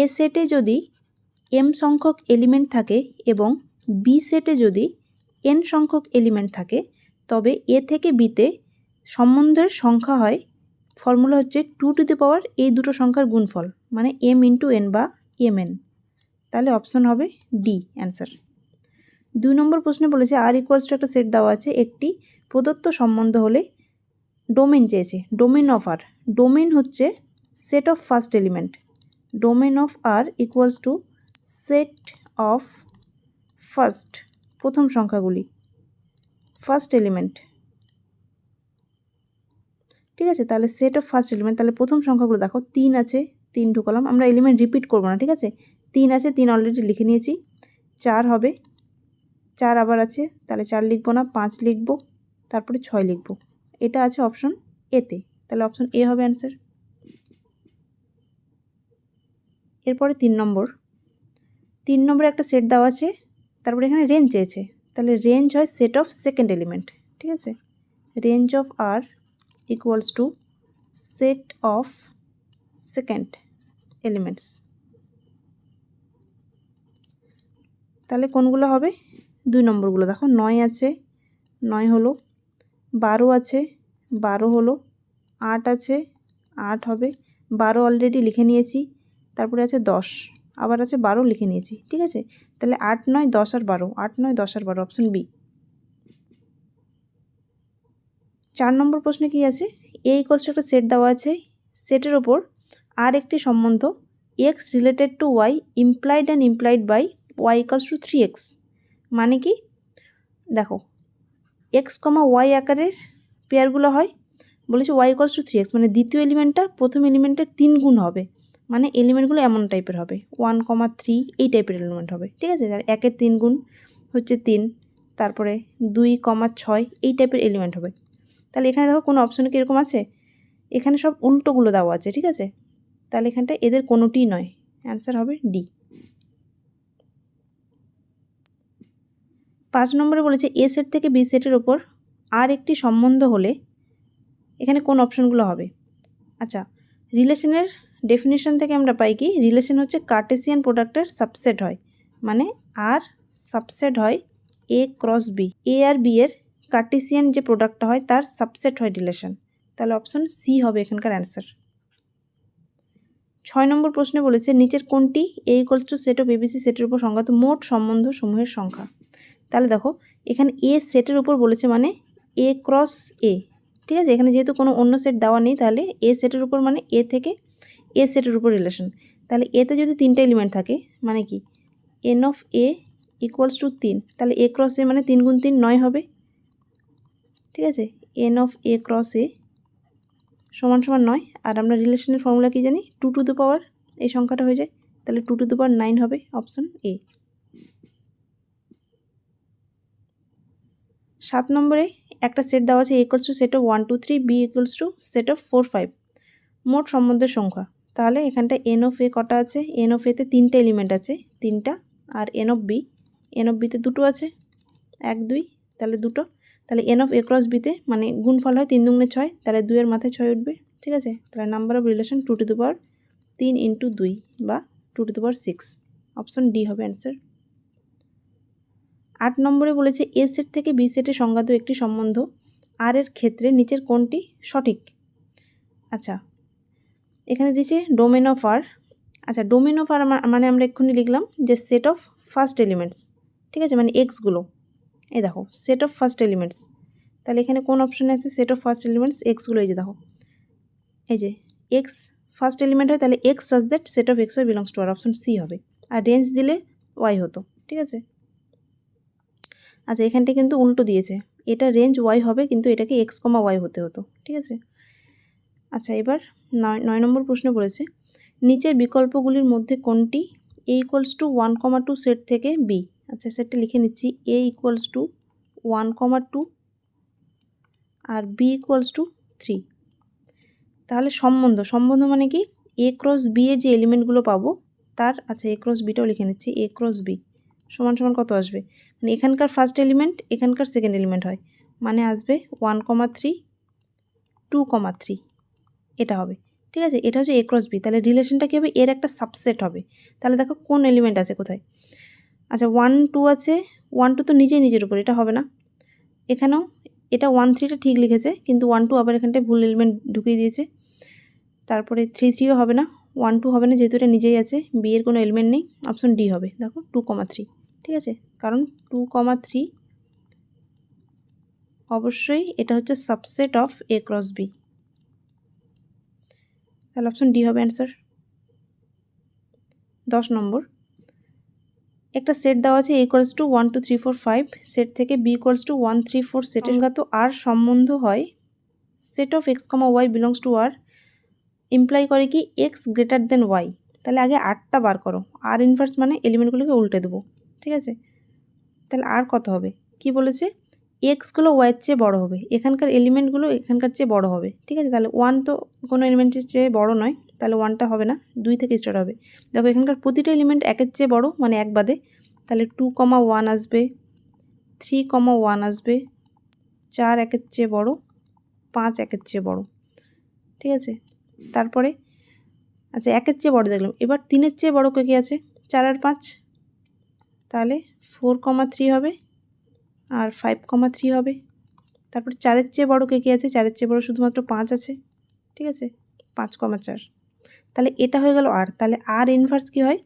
এ সেটে যদি এম সংখ্যক এলিমেন্ট থাকে এবং বি সেটে যদি এন সংখ্যক এলিমেন্ট থাকে, তবে এ থেকে বিতে সম্বন্ধের সংখ্যা হয় ফর্মুলা হচ্ছে টু টু দি পাওয়ার এই দুটো সংখ্যার গুণফল মানে এম ইন্টু এন বা এম এন তাহলে অপশন হবে ডি অ্যান্সার দুই নম্বর প্রশ্নে বলেছে আর ইকুয়ালস একটা সেট দেওয়া আছে, একটি প্রদত্ত সম্বন্ধ হলে ডোমেন চেয়েছে ডোমেন অফ আর ডোমেন হচ্ছে set of first element domain of R equals to set of first প্রথম সংখ্যাগুলি ফার্স্ট এলিমেন্ট ঠিক আছে? তাহলে সেট অফ ফার্স্ট এলিমেন্ট তাহলে প্রথম সংখ্যাগুলো দেখো, তিন আছে, তিন ঢুকালাম, আমরা এলিমেন্ট রিপিট করব না, ঠিক আছে? তিন আছে, তিন অলরেডি লিখে নিয়েছি, চার হবে, চার আবার আছে, তাহলে চার লিখব না, পাঁচ লিখব, তারপরে ছয় লিখব, এটা আছে অপশন এতে তাহলে অপশন এ হবে অ্যান্সার এরপরে তিন নম্বর। তিন নম্বরে একটা সেট দেওয়া আছে, তারপরে এখানে রেঞ্জ চেয়েছে। তাহলে রেঞ্জ হয় সেট অফ সেকেন্ড এলিমেন্ট ঠিক আছে? Range of R equals to set of second elements তাহলে কোনগুলো হবে? দুই নম্বরগুলো। দেখো, নয় আছে, নয় হলো, বারো আছে, বারো হলো, আট আছে, আট হবে। বারো অলরেডি লিখে নিয়েছি। তারপরে আছে দশ, আবার আছে বারো লিখে নিয়েছি, ঠিক আছে? তাহলে আট নয়, দশ আর বারো, আট নয়, দশ আর বারো অপশন বি চার নম্বর প্রশ্নে কি আছে? এ ইকলস একটা সেট দেওয়া আছে সেটের ওপর আর একটি সম্বন্ধ X related to Y implied and implied by Y equals to three X মানে কি? দেখো এক্স কমা ওয়াই আকারের পেয়ারগুলো হয়, বলেছে Y equals to three X মানে দ্বিতীয় এলিমেন্টটা প্রথম এলিমেন্টের তিন গুণ হবে। মানে এলিমেন্টগুলো এমন টাইপের হবে। ওয়ান কমা থ্রি এই টাইপের এলিমেন্ট হবে, ঠিক আছে? আর একের তিন গুণ হচ্ছে তিন, তারপরে দুই কমা ছয় এই টাইপের এলিমেন্ট হবে। তাহলে এখানে দেখো কোনো অপশনে কীরকম আছে? এখানে সব উল্টোগুলো দেওয়া আছে, ঠিক আছে? তাহলে এখানটা এদের কোনোটিই নয়। অ্যান্সার হবে ডি পাঁচ নম্বরে বলেছে এ সেট থেকে বি সেটের ওপর আর একটি সম্বন্ধ হলে এখানে কোন অপশনগুলো হবে? আচ্ছা রিলেশনের ডেফিনেশন থেকে আমরা পাই কি? রিলেশন হচ্ছে কার্টেসিয়ান প্রোডাক্টের সাবসেট হয়। মানে আর সাবসেট হয় এ ক্রস বি এ আর বি এর কার্টেসিয়ান যে প্রোডাক্টটা হয়, তার সাবসেট হয় রিলেশন তাহলে অপশন সি হবে এখানকার অ্যান্সার ছয় নম্বর প্রশ্নে বলেছে, নিচের কোনটি A equals to set of ABC সেটের উপর সংজ্ঞাত মোট সম্বন্ধ সমূহের সংখ্যা? তাহলে দেখো, এখানে এ সেটের উপর বলেছে মানে এ ক্রস এ ঠিক আছে? এখানে যেহেতু কোনো অন্য সেট দেওয়া নেই, তাহলে এ সেটের উপর মানে এ থেকে এ সেটের উপর রিলেশন তাহলে এতে যদি তিনটা এলিমেন্ট থাকে মানে কি? N of A equals to তিন। তাহলে এ ক্রস এ মানে তিন গুণ তিন নয় হবে। ঠিক আছে? N of A cross A সমান সমান নয়। আর আমরা রিলেশনের ফর্মুলা কি জানি? টু টু দ্য পাওয়ার এই সংখ্যাটা হয়ে যায়। তাহলে two to the power nine হবে অপশন এ সাত নম্বরে একটা সেট দেওয়া আছে equals to set of one two three B equals to set of four five মোট সম্বন্ধের সংখ্যা। তাহলে এখানটা এন অফ এ কটা আছে? এন অফ এতে তিনটে এলিমেন্ট আছে, তিনটা আর N of B N of বিতে দুটো আছে, এক, দুই, তাহলে দুটো। তাহলে এন অফ এ ক্রস বিতে মানে গুণফল হয় তিন দুগুণে ছয়, তাহলে দুইয়ের মাথায় ছয় উঠবে, ঠিক আছে? তাহলে number of relation two to the power তিন ইন্টু দুই বা two to the power six option D হবে অ্যান্সার আট নম্বরে বলেছে এ সেট থেকে বি সেটে সংজ্ঞাত একটি সম্বন্ধ আর এর ক্ষেত্রে নিচের কোনটি সঠিক? আচ্ছা এখানে দিচ্ছে ডোমেন অফ আর আচ্ছা ডোমেন অফ আর মানে আমরা এক্ষুনি লিখলাম যে সেট অফ ফার্স্ট এলিমেন্টস ঠিক আছে? মানে এক্সগুলো এই দেখো সেট অফ ফার্স্ট এলিমেন্টস তাহলে এখানে কোন অপশানে আছে? সেট অফ ফার্স্ট এলিমেন্টস এক্সগুলো এই যে দেখো। এই যে এক্স ফার্স্ট এলিমেন্ট হয়, তাহলে X subject set of X Y belongs to R option C হবে। আর রেঞ্জ দিলে ওয়াই হতো। ঠিক আছে? আচ্ছা এখানটা কিন্তু উল্টো দিয়েছে। এটা রেঞ্জ ওয়াই হবে, কিন্তু এটাকে এক্স কমা ওয়াই হতে হতো। ঠিক আছে? আচ্ছা এবার নয় নয় নম্বর প্রশ্ন বলেছে, নিচের বিকল্পগুলির মধ্যে কোনটি A equals to one comma two set থেকে বি আচ্ছা সেটটা লিখে নিচ্ছি A equals to one comma two R B equals to three তাহলে সম্বন্ধ সম্বন্ধ মানে কি? এ ক্রস বি এর যে এলিমেন্টগুলো পাবো, তার আচ্ছা এ ক্রস বিটাও লিখে নিচ্ছি এ ক্রস বি সমান সমান কত আসবে? মানে এখানকার ফার্স্ট এলিমেন্ট এখানকার সেকেন্ড এলিমেন্ট হয় মানে আসবে one comma three two comma three এটা হবে। ঠিক আছে? এটা হচ্ছে এ ক্রস বি তাহলে রিলেশনটা কী হবে? এর একটা সাবসেট হবে। তাহলে দেখো কোন এলিমেন্ট আছে কোথায়? আচ্ছা ওয়ান টু আছে। ওয়ান টু তো নিজেই নিজের উপর। এটা হবে না। এখানেও এটা ওয়ান থ্রিটা ঠিক লিখেছে, কিন্তু ওয়ান টু আবার এখানটায় ভুল এলিমেন্ট ঢুকিয়ে দিয়েছে। তারপরে থ্রি থ্রিও হবে না। ওয়ান টু হবে না, যেহেতু এটা নিজেই আছে। বি এর কোনো এলিমেন্ট নেই। অপশন ডি হবে। দেখো টু কমা থ্রি ঠিক আছে? কারণ টু কমা থ্রি অবশ্যই এটা হচ্ছে subset of A cross B তাহলে অপশন ডি হবে অ্যান্সার দশ নম্বর। একটা সেট দেওয়া আছে A equals to one two three four five set থেকে B equals to one three four সেটের তো আর সম্বন্ধ হয়। Set of X comma Y belongs to R imply করে কি এক্স গ্রেটার দেন ওয়াই তাহলে আগে আটটা বার করো। আর ইনভার্স মানে এলিমেন্টগুলোকে উল্টে দেবো। ঠিক আছে? তাহলে আর কত হবে? কি বলেছে? এক্সগুলো ওয়াইয়ের চেয়ে বড় হবে। এখানকার এলিমেন্টগুলো এখানকার চেয়ে বড় হবে। ঠিক আছে? তাহলে ওয়ান তো কোনো এলিমেন্টের চেয়ে বড় নয়। তাহলে ওয়ানটা হবে না। দুই থেকে স্টার্ট হবে। দেখো, এখানকার প্রতিটা এলিমেন্ট একের চেয়ে বড় মানে এক বাদে। তাহলে টু কমা ওয়ান আসবে থ্রি কমা ওয়ান আসবে, চার একের চেয়ে বড়, পাঁচ একের চেয়ে বড়। ঠিক আছে? তারপরে আচ্ছা একের চেয়ে বড় দেখলাম। এবার তিনের চেয়ে বড় কে কী আছে? চার আর পাঁচ। তাহলে ফোর কমা থ্রি হবে। আর ফাইভ কমা থ্রি হবে। তারপর চারের চেয়ে বড় কে কে আছে? চারের চেয়ে বড় শুধুমাত্র পাঁচ আছে। ঠিক আছে? পাঁচ কমা চার। তাহলে এটা হয়ে গেল আর। তাহলে আর ইনভার্স কী হয়?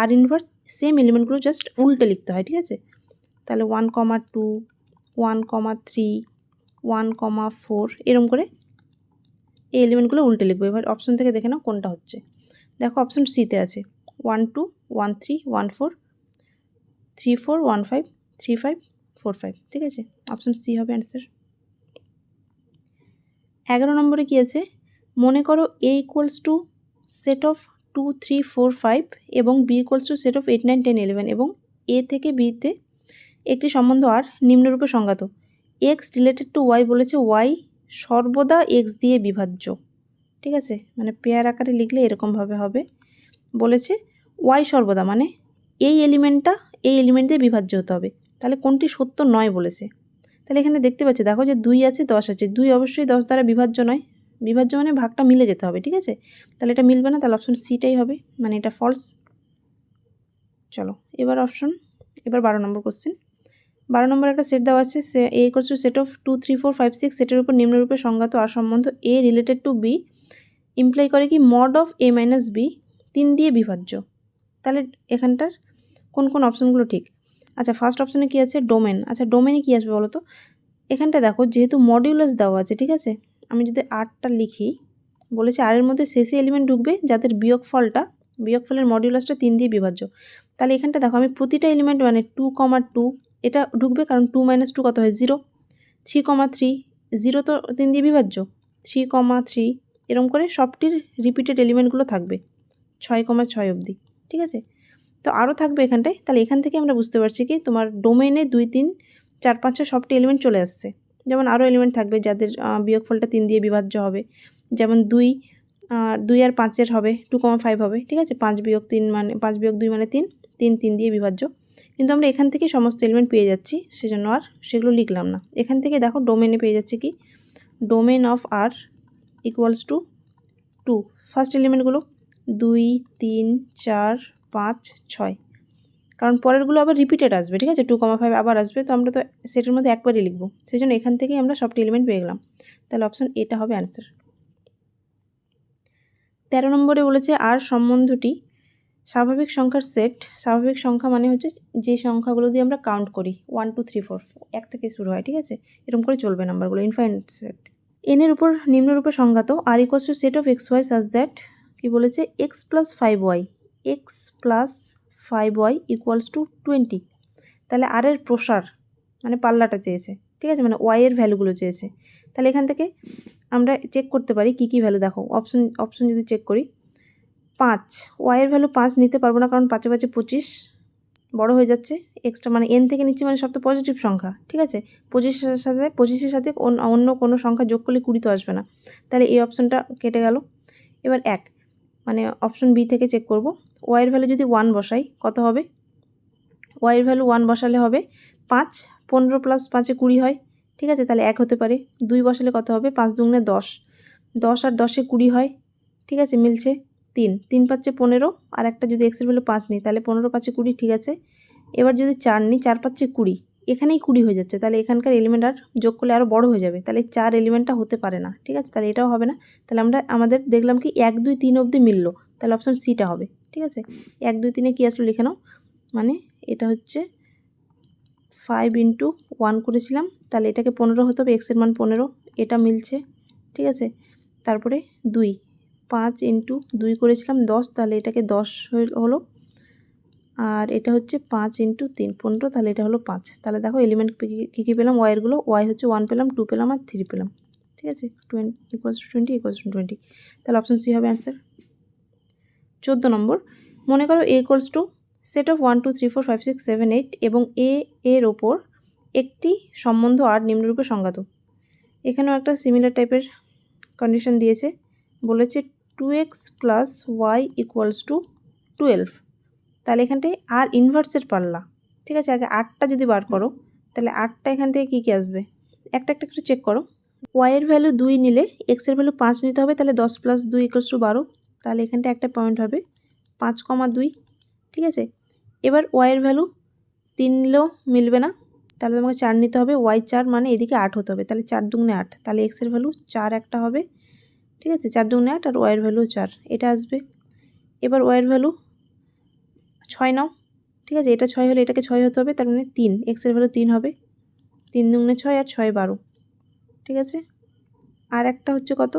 আর ইনভার্স সেম এলিমেন্টগুলো জাস্ট উল্টে লিখতে হয়, ঠিক আছে? তাহলে one comma two one comma three one comma four এরম করে এই এলিমেন্টগুলো উল্টে লিখব। এবার অপশন থেকে দেখে নাও কোনটা হচ্ছে। দেখো অপশন সিতে আছে। One two one three one four three four one five three five four five ঠিক আছে? অপশন সি হবে অ্যান্সার এগারো নম্বরে কী আছে? মনে করো A equals to set of two three four five এবং B equals to set of eight nine ten eleven এবং এ থেকে বিতে একটি সম্বন্ধ আর নিম্নরূপে সংজ্ঞাত। এক্স রিলেটেড টু ওয়াই বলেছে ওয়াই সর্বদা এক্স দিয়ে বিভাজ্য। ঠিক আছে? মানে পেয়ার আকারে লিখলে এরকমভাবে হবে। বলেছে ওয়াই সর্বদা মানে এই এলিমেন্টটা এই এলিমেন্ট দিয়ে বিভাজ্য হতে হবে। তাহলে কোনটি সত্য নয় বলেছে। তাহলে এখানে দেখতে পাচ্ছি, দেখো যে দুই আছে, দশ আছে। দুই অবশ্যই দশ দ্বারা বিভাজ্য নয়। বিভাজ্য মানে ভাগটা মিলে যেতে হবে, ঠিক আছে? তাহলে এটা মিলবে না, তাহলে অপশন সিটাই হবে। মানে এটা ফলস চলো, এবার অপশন এবার বারো নম্বর কোশ্চেন বারো নম্বর একটা সেট দেওয়া আছে, সে A to set of two three four five six সেটের উপর নিম্নরূপে সংজ্ঞাত আর সম্বন্ধ A related to B imply করে কি mod of A minus B তিন দিয়ে বিভাজ্য। তাহলে এখানটার কোন কোন অপশনগুলো ঠিক? আচ্ছা ফার্স্ট অপশানে কী আছে? ডোমেন আচ্ছা ডোমেনে কী আসবে বলো তো? এখানটা দেখো, যেহেতু মডিউলাস দেওয়া আছে, ঠিক আছে? আমি যদি আটটা লিখি, বলেছে আরের মধ্যে শেষে এলিমেন্ট ঢুকবে যাদের বিয়োগ ফলটা, বিয়োগ ফলের মডিউলাসটা তিন দিয়ে বিভাজ্য। তাহলে এখানটা দেখো, আমি প্রতিটা এলিমেন্ট মানে টু কমা টু এটা ঢুকবে কারণ টু মাইনাস টু কত হয়? Zero three comma three zero তো তিন দিয়ে বিভাজ্য। থ্রি কমা থ্রি এরম করে সবটির রিপিটেড এলিমেন্টগুলো থাকবে, ছয় কমা ছয় অবধি, ঠিক আছে? তো আরও থাকবে এখানটায়। তাহলে এখান থেকে আমরা বুঝতে পারছি কি তোমার ডোমেনে দুই, তিন, চার, পাঁচ, ছয় সবটি এলিমেন্ট চলে আসছে। যেমন আরও এলিমেন্ট থাকবে যাদের বিয়োগফলটা তিন দিয়ে বিভাজ্য হবে। যেমন দুই দুই আর পাঁচের হবে টু কমা ফাইভ হবে, ঠিক আছে? পাঁচ বিয়োগ তিন মানে পাঁচ বিয়োগ দুই মানে তিন তিন তিন দিয়ে বিভাজ্য। কিন্তু আমরা এখান থেকে সমস্ত এলিমেন্ট পেয়ে যাচ্ছি, সেজন্য আর সেগুলো লিখলাম না। এখান থেকে দেখো ডোমেনে পেয়ে যাচ্ছে কি? Domain of R equals to two first এলিমেন্টগুলো দুই, তিন, চার পাঁচ, ছয়। কারণ পরেরগুলো আবার রিপিটেড আসবে, ঠিক আছে? টু কমা ফাইভ আবার আসবে, তো আমরা তো সেটের মধ্যে একবারই লিখব। সেই জন্য এখান থেকেই আমরা সবটি এলিমেন্ট পেয়ে গেলাম। তাহলে অপশন এটা হবে অ্যান্সার তেরো নম্বরে বলেছে, আর সম্বন্ধটি স্বাভাবিক সংখ্যার সেট স্বাভাবিক সংখ্যা মানে হচ্ছে যে সংখ্যাগুলো দিয়ে আমরা কাউন্ট করি। ওয়ান টু থ্রি ফোর এক থেকে শুরু হয়, ঠিক আছে? এরকম করে চলবে নাম্বারগুলো ইনফাইনাইট সেট এনের উপর, নিম্নরূপে সংজ্ঞাত R equals to set of X Y such that কী বলেছে X plus five Y X plus five Y equals to twenty তাহলে আর এর প্রসার মানে পাল্লাটা চেয়েছে, ঠিক আছে? মানে ওয়াইয়ের ভ্যালুগুলো চেয়েছে। তাহলে এখান থেকে আমরা চেক করতে পারি কী কী ভ্যালু, দেখো অপশন অপশন যদি চেক করি, পাঁচ ওয়াইয়ের ভ্যালু পাঁচ নিতে পারব না, কারণ পাঁচে পাঁচে পঁচিশ, বড় হয়ে যাচ্ছে। এক্সট্রা মানে এন থেকে নিচ্ছি মানে সব তো পজিটিভ সংখ্যা, ঠিক আছে? পঁচিশের সাথে পঁচিশের সাথে অন্য কোনো সংখ্যা যোগ করলে কুড়ি তো আসবে না। তাহলে এই অপশনটা কেটে গেল। এবার এক মানে অপশন বি থেকে চেক করব। ওয়াইয়ের ভ্যালু যদি ওয়ান বসাই, কত হবে? ওয়াইয়ের ভ্যালু ওয়ান বসালে হবে পাঁচ, পনেরো প্লাস পাঁচে কুড়ি হয়, ঠিক আছে? তাহলে এক হতে পারে। দুই বসালে কত হবে? পাঁচ দুগুণে দশ। দশ আর দশে কুড়ি হয়, ঠিক আছে? মিলছে তিন। তিন পাচ্ছে পনেরো, আর একটা যদি এক্সের ভ্যালু পাঁচ নিই, তাহলে পনেরো পাচ্ছে কুড়ি, ঠিক আছে? এবার যদি চার নিই, চার পাচ্ছে কুড়ি। এখানেই কুড়ি হয়ে যাচ্ছে। তাহলে এখানকার এলিমেন্ট আর যোগ করলে আরও বড় হয়ে যাবে। তাহলে চার এলিমেন্টটা হতে পারে না, ঠিক আছে? তাহলে এটাও হবে না। তাহলে আমরা, আমাদের দেখলাম কি এক, দুই, তিন অবধি মিললো। তাহলে অপশন সিটা হবে। ঠিক আছে? এক, দুই, তিনে কী আসলো লিখে নাও। মানে এটা হচ্ছে ফাইভ ইন্টু ওয়ান করেছিলাম। তাহলে এটাকে পনেরো হতে হবে এক্সের মান পনেরো। এটা মিলছে, ঠিক আছে? তারপরে দুই, পাঁচ ইন্টু দুই করেছিলাম, দশ। তাহলে এটাকে দশ হলো। আর এটা হচ্ছে পাঁচ ইন্টু তিন, পনেরো। তাহলে এটা হলো পাঁচ। তাহলে দেখো এলিমেন্ট কী কী পেলাম? ওয়াইয়েরগুলো ওয়াই হচ্ছে ওয়ান পেলাম টু পেলাম, আর থ্রি পেলাম। ঠিক আছে? Twenty equals to twenty equals to twenty তাহলে অপশন সি হবে অ্যান্সার চোদ্দ নম্বর। মনে করো A equals to set of one two three four five six seven eight এবং এ এর ওপর একটি সম্বন্ধ আর নিম্নরূপে সংজ্ঞাত। এখানেও একটা সিমিলার টাইপের কন্ডিশন দিয়েছে। বলেছে two X plus Y equals to twelve তাহলে এখানটায় আর ইনভার্সের পাল্লা। ঠিক আছে, আগে আটটা যদি বার করো, তাহলে আটটা এখান থেকে কী কী আসবে? একটা একটা একটু চেক করো। ওয়াইয়ের ভ্যালু দুই নিলে এক্সের ভ্যালু পাঁচ নিতে হবে, তাহলে দশ প্লাস দুই ইকুয়ালস টু বারো। তাহলে এখানটা একটা পয়েন্ট হবে। পাঁচ কমা দুই, ঠিক আছে? এবার ওয়াইয়ের ভ্যালু তিন নিলেও মিলবে না। তাহলে তোমাকে চার নিতে হবে। ওয়াই চার মানে এদিকে আট হতে হবে। তাহলে চার দুগুণে আট। তাহলে এক্সের ভ্যালু চার একটা হবে। ঠিক আছে? চার দুগুণে আট আর ওয়াইয়ের ভ্যালু চার। এটা আসবে। এবার ওয়াইয়ের ভ্যালু ছয় নাও। ঠিক আছে? এটা ছয় হলে এটাকে ছয় হতে হবে। তার মানে তিন। এক্সের ভ্যালু তিন হবে। তিন দুগুণে ছয় আর ছয় বারো। ঠিক আছে? আর একটা হচ্ছে কত?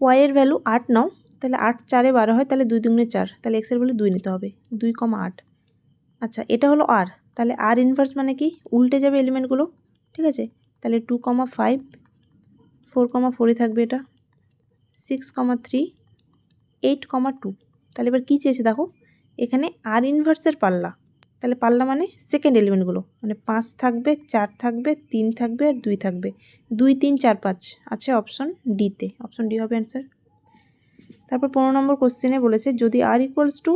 ওয়াইয়ের ভ্যালু আট নাও। তাহলে আট চারে বারো হয়, তাহলে দুই দুগুণে চার। তাহলে এক্সের ভ্যালু দুই নিতে হবে, দুই কমা আট। আচ্ছা এটা হলো আর তাহলে আর ইনভার্স মানে কি? উল্টে যাবে এলিমেন্টগুলো ঠিক আছে? তাহলে two comma five four comma ফোরই থাকবে এটা। Six comma three eight comma two তাহলে এবার কী চেয়েছে দেখো? এখানে আর ইনভার্সের পাল্লা। তাহলে পাল্লা মানে সেকেন্ড এলিমেন্টগুলো মানে পাঁচ থাকবে, চার থাকবে, তিন থাকবে আর দুই থাকবে। দুই, তিন, চার, পাঁচ। আছে অপশন ডিতে অপশন ডি হবে অ্যান্সার তারপর পনেরো নম্বর কোশ্চেনে বলেছে, যদি R equals to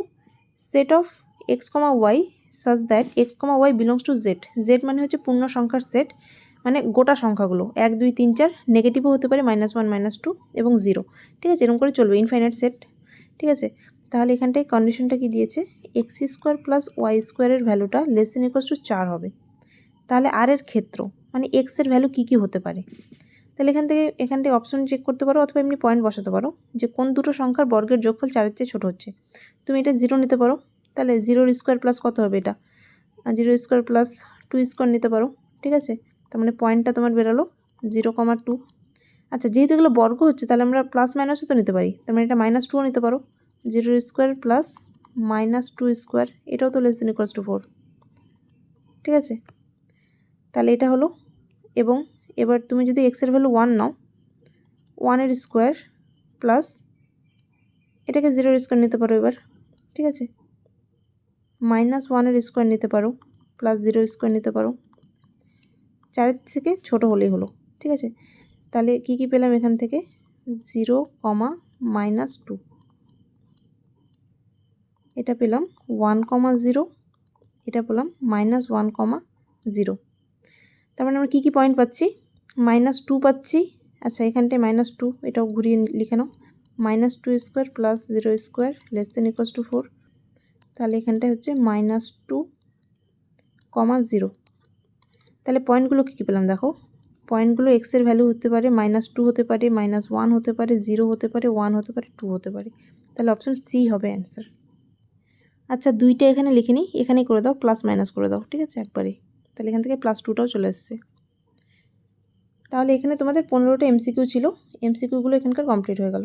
set of X comma Y such that X comma Y belongs to Z Z মানে হচ্ছে পূর্ণ সংখ্যার সেট মানে গোটা সংখ্যাগুলো, এক, দুই, তিন, চার নেগেটিভও হতে পারে মাইনাস ওয়ান মাইনাস টু এবং জিরো ঠিক আছে? এরকম করে চলবে ইনফাইনাইট সেট ঠিক আছে? তাহলে এখানটায় কন্ডিশনটা কি দিয়েছে? এক্স স্কোয়ার প্লাস ওয়াই স্কোয়ারের ভ্যালুটা লেস দেন টু চার হবে। তাহলে আর এর ক্ষেত্র মানে এক্সের ভ্যালু কী কী হতে পারে? তাহলে এখান থেকে এখান থেকে অপশন চেক করতে পারো অথবা এমনি পয়েন্ট বসাতে পারো যে কোন দুটো সংখ্যার বর্গের যোগফল চারের চেয়ে ছোটো হচ্ছে। তুমি এটা জিরো নিতে পারো, তাহলে জিরোর স্কোয়ার প্লাস কত হবে এটা? Zero square plus two square নিতে পারো, ঠিক আছে? তার মানে পয়েন্টটা তোমার বেরোলো জিরো কমা টু আচ্ছা যেহেতু এগুলো বর্গ হচ্ছে, তাহলে আমরা প্লাস মাইনাসও তো নিতে পারি। তার মানে এটা মাইনাস টুও নিতে পারো। Zero square plus minus two square এটাও তো less than equals to four ঠিক আছে? তাহলে এটা হলো এবং এবার তুমি যদি এক্সের ভ্যালু ওয়ান নাও ওয়ানের স্কোয়ার প্লাস এটাকে জিরোর স্কোয়ার নিতে পারো এবার, ঠিক আছে? মাইনাস ওয়ানের স্কোয়ার নিতে পারো প্লাস জিরো স্কোয়ার নিতে পারো। চারের থেকে ছোট হলেই হলো, ঠিক আছে? তাহলে কি কি পেলাম এখান থেকে? জিরো কমা মাইনাস টু এটা পেলাম ওয়ান কমা জিরো এটা পেলাম মাইনাস ওয়ান কমা জিরো তার মানে আমরা কী কী পয়েন্ট পাচ্ছি? মাইনাস টু পাচ্ছি। আচ্ছা এখানটায় মাইনাস টু, এটাও ঘুরিয়ে লিখে নাও। Minus two square plus zero square less than equals to four. তাহলে এখানটায় হচ্ছে মাইনাস টু কমা জিরো। তাহলে পয়েন্টগুলো কী কী পেলাম দেখো? পয়েন্টগুলো এক্সের ভ্যালু হতে পারে, মাইনাস টু হতে পারে, মাইনাস ওয়ান হতে পারে, জিরো হতে পারে, ওয়ান হতে পারে, টু হতে পারে। তাহলে অপশন সি হবে অ্যান্সার। আচ্ছা দুইটা এখানে লিখে নিই। এখানেই করে দাও, প্লাস মাইনাস করে দাও, ঠিক আছে? একবারে তাহলে এখান থেকে প্লাস টুটাও চলে এসছে। তাহলে এখানে তোমাদের পনেরোটা এমসিকিউ ছিল। এমসিকিউগুলো এখানকার কমপ্লিট হয়ে গেল।